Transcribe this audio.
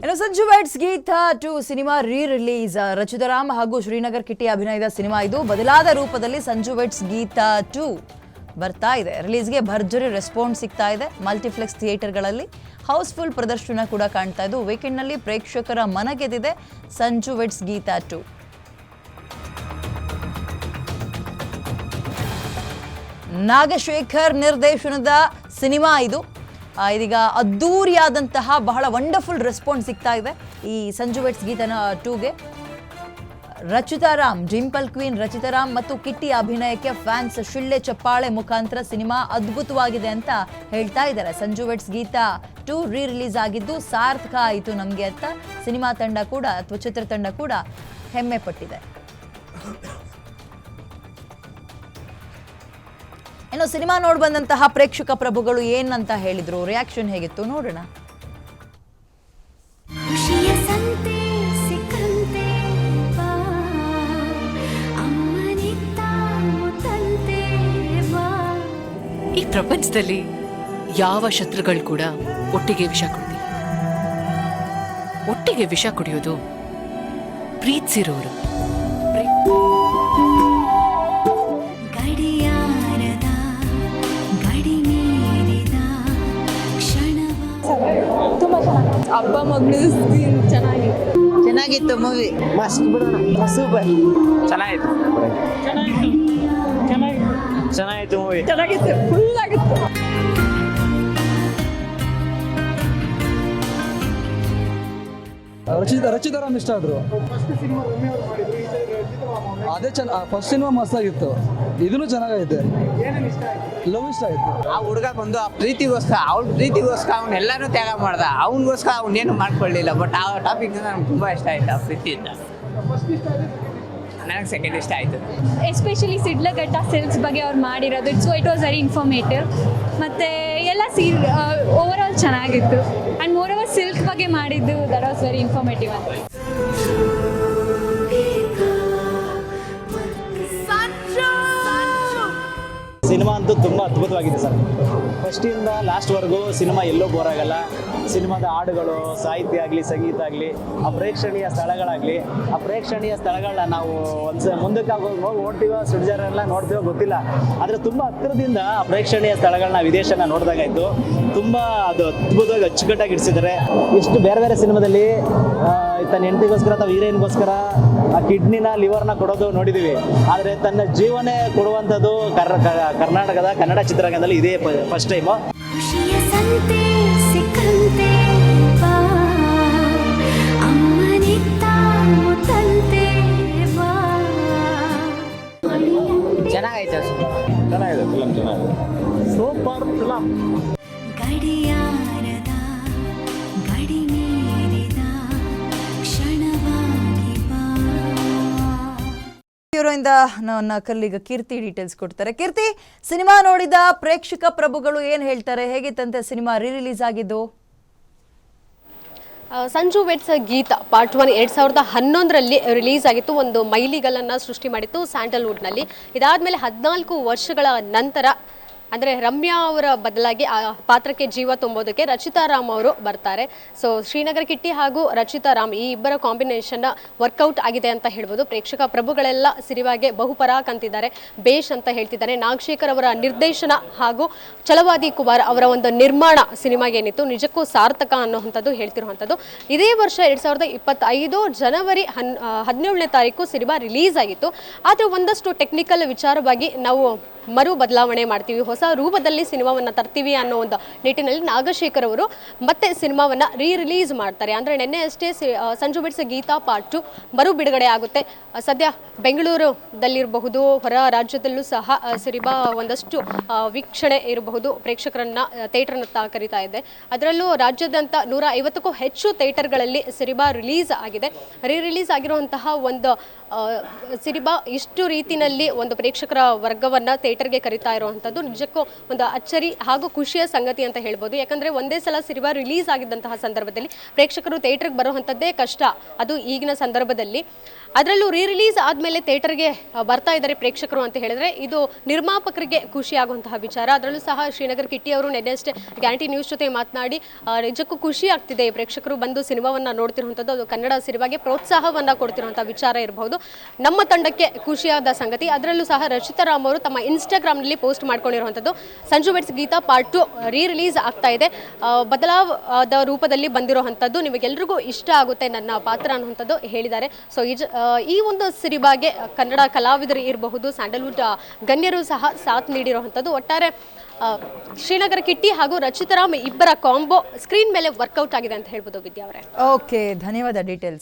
ಇನ್ನು Sanju weds Geetha two cinema re release Rachita Ram ಹಾಗೂ ಶ್ರೀನಗರ್ ಕಿಟ್ಟಿ ಅಭಿನಯದ ಸಿನಿಮಾ ಇದು. ಬದಲಾದ ರೂಪದಲ್ಲಿ ಸಂಜು ವೈಟ್ಸ್ ಗೀತಾ ಟು ಬರ್ತಾ ಇದೆ. ರಿಲೀಸ್ಗೆ ಭರ್ಜರಿ ರೆಸ್ಪಾನ್ಸ್ ಸಿಗ್ತಾ ಇದೆ ಮಲ್ಟಿಪ್ಲೆಕ್ಸ್ ಥಿಯೇಟರ್ಗಳಲ್ಲಿ. ಹೌಸ್ಫುಲ್ ಪ್ರದರ್ಶನ ಕೂಡ ಕಾಣ್ತಾ ಇದ್ದು ವೀಕೆಂಡ್ನಲ್ಲಿ ಪ್ರೇಕ್ಷಕರ ಮನಗೆದಿದೆ ಸಂಜು ವೆಟ್ಸ್ ಗೀತಾ ಟು. ನಾಗಶೇಖರ್ ನಿರ್ದೇಶನದ ಸಿನಿಮಾ ಇದು. ಇದೀಗ ಅದ್ದೂರಿಯಾದಂತಹ ಬಹಳ ವಂಡರ್ಫುಲ್ ರೆಸ್ಪಾನ್ಸ್ ಸಿಗ್ತಾ ಇದೆ ಈ ಸಂಜು ವೆಟ್ಸ್ ಗೀತನ ಟೂಗೆ ರಚಿತಾರಾಮ್ ಡಿಂಪಲ್ ಕ್ವೀನ್ ರಚಿತಾರಾಮ್ ಮತ್ತು ಕಿಟ್ಟಿ ಅಭಿನಯಕ್ಕೆ ಫ್ಯಾನ್ಸ್ ಶಿಳ್ಳೆ ಚಪ್ಪಾಳೆ ಮುಖಾಂತರ ಸಿನಿಮಾ ಅದ್ಭುತವಾಗಿದೆ ಅಂತ ಹೇಳ್ತಾ ಇದ್ದಾರೆ. Sanju weds Geetha two re release ಆಗಿದ್ದು ಸಾರ್ಥಕ ಆಯಿತು ನಮಗೆ ಅಂತ ಸಿನಿಮಾ ತಂಡ ಕೂಡ ಅಥವಾ ಚಿತ್ರತಂಡ ಕೂಡ ಹೆಮ್ಮೆ ಪಟ್ಟಿದೆ. ಇನ್ನು ಸಿನಿಮಾ ನೋಡಿ ಬಂದಂತಹ ಪ್ರೇಕ್ಷಕ ಪ್ರಭುಗಳು ಏನಂತ ಹೇಳಿದ್ರು? ರಿಯಾಕ್ಷನ್ ಹೇಗಿತ್ತು? ನೋಡೋಣ. ಈ ಪ್ರಪಂಚದಲ್ಲಿ ಯಾವ ಶತ್ರುಗಳು ಕೂಡ ಒಟ್ಟಿಗೆ ವಿಷ ಕುಡಿದಿಲ್ಲ ಒಟ್ಟಿಗೆ ವಿಷ ಕುಡಿಯೋದು ಪ್ರೀತಿಸಿರೋರು. ಅಪ್ಪ ಮಗಳು ಸೀನ್ ಚೆನ್ನಾಗಿತ್ತು. ಚೆನ್ನಾಗಿತ್ತು ಮೂವಿ ಮಸ್ತ್ ಬಿಡೋಣ. ಸೂಪರ್. ಚೆನ್ನಾಗಿತ್ತು. ಚೆನ್ನಾಗಿತ್ತು. ಮೂವಿ ಚೆನ್ನಾಗಿತ್ತು. ಫುಲ್ ಆಗಿತ್ತು. ರಚಿತ ರಚಿತಾರಾಮ್ ಇಷ್ಟ ಆದ್ರು? ಅದೇ ಚೆನ್ನ ಫಸ್ಟ್ ಸಿನಿಮಾ ಮಸ್ತ್ ಆಗಿತ್ತು. ಇದನ್ನು ಚೆನ್ನಾಗೈತೆ. ಆಯ್ತು ಆ ಹುಡುಗ ಬಂದು ಆ ಪ್ರೀತಿಗೋಸ್ಕರ ಅವ್ನ ಪ್ರೀತಿಗೋಸ್ಕರ ಅವ್ನು ಎಲ್ಲಾನು ತ್ಯಾಗ ಮಾಡ್ದ. ಅವನಿಗೋಸ್ಕರ ಅವನೇನು ಮಾಡ್ಕೊಳ್ಳಿಲ್ಲ ಬಟ್ ಆ ಟಾಪಿಕ್ ನನಗೆ ತುಂಬ ಇಷ್ಟ ಆಯ್ತು ಆ ಪ್ರೀತಿಯಿಂದ. ನನಗೆ ಸೆಕೆಂಡ್ ಇಷ್ಟ ಆಯಿತು. ಎಸ್ಪೆಷಲಿ ಸಿಡ್ಲಘಟ್ಟ ಸಿಲ್ಕ್ಸ್ ಬಗ್ಗೆ ಅವ್ರು ಮಾಡಿರೋದು it's it was very informative ಮತ್ತು ಎಲ್ಲ ಸೀ ಓವರ್ ಆಲ್ ಚೆನ್ನಾಗಿತ್ತು. ಆ್ಯಂಡ್ ಮೋರ್ ಓವರ್ ಸಿಲ್ಕ್ ಬಗ್ಗೆ ಮಾಡಿದ್ದು ದಟ್ ವಾಸ್ ವೆರಿ ಇನ್ಫಾರ್ಮೇಟಿವ್ ಅಂತ ಅಂತೂ ತುಂಬ ಅದ್ಭುತವಾಗಿದೆ ಸರ್. ಫಸ್ಟಿಂದ ಲಾಸ್ಟ್ವರೆಗೂ ಸಿನಿಮಾ ಎಲ್ಲೂ ಆಗಲ್ಲ. ಸಿನಿಮಾದ ಹಾಡುಗಳು, ಸಾಹಿತ್ಯ ಆಗಲಿ, ಸಂಗೀತ ಆಗಲಿ, ಆ ಪ್ರೇಕ್ಷಣೀಯ ಸ್ಥಳಗಳಾಗಲಿ, ಆ ಪ್ರೇಕ್ಷಣೀಯ ಸ್ಥಳಗಳನ್ನ ನಾವು ಒಂದು ಮುಂದಕ್ಕೆ ಹೋಗಿ ನೋಡ್ತೀವೋ ಸುಡ್ಜಾರ ಎಲ್ಲ ನೋಡ್ತೀವೋ ಗೊತ್ತಿಲ್ಲ. ಆದರೆ ತುಂಬ ಹತ್ತಿರದಿಂದ ಆ ಪ್ರೇಕ್ಷಣೀಯ ಸ್ಥಳಗಳನ್ನ ವಿದೇಶನ ನೋಡಿದಾಗಾಯ್ತು ತುಂಬ ಅದು ಅದ್ಭುತವಾಗಿ ಅಚ್ಚುಕಟ್ಟಾಗಿ ಇಡಿಸಿದ್ದಾರೆ. ಇಷ್ಟು ಬೇರೆ ಬೇರೆ ಸಿನಿಮಾದಲ್ಲಿ ತನ್ನ ಹೆಂಡತಿಗೋಸ್ಕರ ಅಥವಾ ಹೀರೋಯಿನ್ಗೋಸ್ಕರ ಆ ಕಿಡ್ನಿನ ಲಿವರ್ನ ಕೊಡೋದು ನೋಡಿದ್ದೀವಿ ಆದರೆ ತನ್ನ ಜೀವನೇ ಕೊಡುವಂಥದ್ದು ಕರ್ ಕ- ಕರ್ನಾಟಕದ ಕನ್ನಡ ಚಿತ್ರರಂಗದಲ್ಲಿ ಇದೇ ಫಸ್ಟ್ ಟೈಮು ಚೆನ್ನಾಗೈತೆ ಚೆನ್ನಾಗಿದೆ ಫಿಲಮ್ ಚೆನ್ನಾಗಿದೆ. ಸೂಪರ್ ಫಿಲಮ್ ಹೀರೋಯಿಂದ ನನ್ನ ಕಲ್ಲಿಗ ಕೀರ್ತಿ ಡೀಟೇಲ್ಸ್ ಕೊಡ್ತಾರೆ. ಕೀರ್ತಿ, ಸಿನಿಮಾ ನೋಡಿದ ಪ್ರೇಕ್ಷಕ ಪ್ರಭುಗಳು ಏನು ಹೇಳ್ತಾರೆ? ಹೇಗಿತ್ತಂತೆ ಸಿನಿಮಾ ರೀ ರಿಲೀಸ್ ಆಗಿದ್ದು Sanju weds Geetha part one ಎರಡು ಸಾವಿರದ ಹನ್ನೊಂದರಲ್ಲಿ ರಿಲೀಸ್ ಆಗಿತ್ತು. ಒಂದು ಮೈಲಿಗಲನ್ನು ಸೃಷ್ಟಿ ಮಾಡಿತ್ತು ಸ್ಯಾಂಡಲ್ವುಡ್ನಲ್ಲಿ. ಇದಾದಮೇಲೆ ಹದಿನಾಲ್ಕು ವರ್ಷಗಳ ನಂತರ ಅಂದರೆ ರಮ್ಯಾ ಅವರ ಬದಲಾಗಿ ಆ ಪಾತ್ರಕ್ಕೆ ಜೀವ ತುಂಬೋದಕ್ಕೆ ರಚಿತಾ ರಾಮ್ ಅವರು ಬರ್ತಾರೆ. ಸೊ ಶ್ರೀನಗರ ಕಿಟ್ಟಿ ಹಾಗೂ ರಚಿತಾ ರಾಮ್ ಈ ಇಬ್ಬರ ಕಾಂಬಿನೇಷನ್ ವರ್ಕೌಟ್ ಆಗಿದೆ ಅಂತ ಹೇಳ್ಬೋದು. ಪ್ರೇಕ್ಷಕ ಪ್ರಭುಗಳೆಲ್ಲ ಸಿರಿವಾಗೆ ಬಹುಪರಾಕ್ ಅಂತಿದ್ದಾರೆ ಬೇಷ್ ಅಂತ ಹೇಳ್ತಿದ್ದಾರೆ. ನಾಗಶೇಖರ್ ಅವರ ನಿರ್ದೇಶನ ಹಾಗೂ ಛಲವಾದಿ ಕುಮಾರ್ ಅವರ ಒಂದು ನಿರ್ಮಾಣ ಸಿನಿಮಾಗೆ ಏನಿತ್ತು, ನಿಜಕ್ಕೂ ಸಾರ್ಥಕ ಅನ್ನುವಂಥದ್ದು ಹೇಳ್ತಿರುವಂಥದ್ದು. ಇದೇ ವರ್ಷ ಎರಡು ಸಾವಿರದ ಇಪ್ಪತ್ತೈದು ಜನವರಿ ಹನ್ ಹದಿನೇಳನೇ ತಾರೀಕು ಸಿನಿಮಾ ರಿಲೀಸ್ ಆಗಿತ್ತು. ಆದರೆ ಒಂದಷ್ಟು ಟೆಕ್ನಿಕಲ್ ವಿಚಾರವಾಗಿ ನಾವು ಮರು ಬದಲಾವಣೆ ಮಾಡ್ತೀವಿ. ಹೊಸ ರೂಪದಲ್ಲಿ ಸಿನಿಮಾವನ್ನು ತರ್ತೀವಿ ಅನ್ನೋ ಒಂದು ನಿಟ್ಟಿನಲ್ಲಿ ನಾಗಶೇಖರ್ ಅವರು ಮತ್ತೆ ಸಿನಿಮಾವನ್ನು ರೀ ರಿಲೀಸ್ ಮಾಡ್ತಾರೆ. ಅಂದರೆ ನಿನ್ನೆ ಅಷ್ಟೇ ಸಂಜು ಬಿಡಿಸ ಗೀತಾ ಪಾರ್ಟ್ ಟು ಮರು ಬಿಡುಗಡೆ ಆಗುತ್ತೆ. ಸದ್ಯ ಬೆಂಗಳೂರುದಲ್ಲಿರಬಹುದು ಹೊರ ರಾಜ್ಯದಲ್ಲೂ ಸಹ ಸಿನಿಮಾ ಒಂದಷ್ಟು ವೀಕ್ಷಣೆ ಇರಬಹುದು. ಪ್ರೇಕ್ಷಕರನ್ನ ಥಿಯೇಟರ್ನತ್ತ ಕರೀತಾ ಇದೆ. ಅದರಲ್ಲೂ ರಾಜ್ಯದಂತ ನೂರ ಐವತ್ತಕ್ಕೂ ಹೆಚ್ಚು ಥಿಯೇಟರ್ಗಳಲ್ಲಿ ಸಿನಿಮಾ ರಿಲೀಸ್ ಆಗಿದೆ. ರೀ ರಿಲೀಸ್ ಆಗಿರುವಂತಹ ಒಂದು ಸಿನಿಮಾ ಇಷ್ಟು ರೀತಿಯಲ್ಲಿ ಒಂದು ಪ್ರೇಕ್ಷಕರ ವರ್ಗವನ್ನು ಥಿಯೇಟರ್ಗೆ ಕರೀತಾ ಇರುವಂಥದ್ದು ನಿಜಕ್ಕೂ ಒಂದು ಅಚ್ಚರಿ ಹಾಗೂ ಖುಷಿಯ ಸಂಗತಿ ಅಂತ ಹೇಳ್ಬೋದು. ಯಾಕಂದ್ರೆ ಒಂದೇ ಸಲ ಸಿನಿಮಾ ರಿಲೀಸ್ ಆಗಿದ್ದಂತಹ ಸಂದರ್ಭದಲ್ಲಿ ಪ್ರೇಕ್ಷಕರು ಥಿಯೇಟರ್ಗೆ ಬರುವಂಥದ್ದೇ ಕಷ್ಟ. ಅದು ಈಗಿನ ಸಂದರ್ಭದಲ್ಲಿ. ಅದರಲ್ಲೂ ರೀ ರಿಲೀಸ್ ಆದಮೇಲೆ ಥಿಯೇಟರ್ಗೆ ಬರ್ತಾ ಇದ್ದಾರೆ ಪ್ರೇಕ್ಷಕರು ಅಂತ ಹೇಳಿದ್ರೆ, ಇದು ನಿರ್ಮಾಪಕರಿಗೆ ಖುಷಿ ಆಗುವಂತಹ ವಿಚಾರ. ಅದರಲ್ಲೂ ಸಹ ಶ್ರೀನಗರ್ ಕಿಟ್ಟಿ ಅವರು ನೆನ್ನೆಷ್ಟೇ ಗ್ಯಾರಂಟಿ ನ್ಯೂಸ್ ಜೊತೆ ಮಾತನಾಡಿ ನಿಜಕ್ಕೂ ಖುಷಿ ಆಗ್ತಿದೆ. ಪ್ರೇಕ್ಷಕರು ಬಂದು ಸಿನಿಮಾವನ್ನ ನೋಡ್ತಿರುವಂಥದ್ದು, ಅದು ಕನ್ನಡ ಸಿನಿಮಾಗೆ ಪ್ರೋತ್ಸಾಹವನ್ನ ಕೊಡ್ತಿರುವಂಥ ವಿಚಾರ ಇರಬಹುದು. ನಮ್ಮ ತಂಡಕ್ಕೆ ಖುಷಿಯಾದ ಸಂಗತಿ, ಅದರಲ್ಲೂ ಸಹ ರಚಿತಾ ರಾಮ್ ಅವರು ತಮ್ಮ ಇನ್ಸ್ಟಾಗ್ರಾಮ್ನಲ್ಲಿ post ಮಾಡ್ಕೊಂಡಿರುವಂಥದ್ದು. Sanju weds Geetha part two re release ಆಗ್ತಾ ಇದೆ. ಬದಲಾವದ ರೂಪದಲ್ಲಿ ಬಂದಿರುವಂಥದ್ದು ನಿಮಗೆಲ್ರಿಗೂ ಇಷ್ಟ ಆಗುತ್ತೆ ನನ್ನ ಪಾತ್ರ ಅನ್ನುವಂಥದ್ದು ಹೇಳಿದ್ದಾರೆ. ಸೊ ಈ ಒಂದು ಸಿರಿಬಾಗೆ ಕನ್ನಡ ಕಲಾವಿದರು ಇರಬಹುದು, ಸ್ಯಾಂಡಲ್ವುಡ್ ಗಣ್ಯರು ಸಹ ಸಾಥ್ ನೀಡಿರುವಂಥದ್ದು. ಒಟ್ಟಾರೆ ಶ್ರೀನಗರ ಕಿಟ್ಟಿ ಹಾಗೂ ರಚಿತರಾಮ್ ಇಬ್ಬರ ಕಾಂಬೋ ಸ್ಕ್ರೀನ್ ಮೇಲೆ ವರ್ಕೌಟ್ ಆಗಿದೆ ಅಂತ ಹೇಳ್ಬೋದು ವಿದ್ಯಾ ಅವರೇ. ಓಕೆ ಧನ್ಯವಾದ ಡೀಟೇಲ್ಸ್.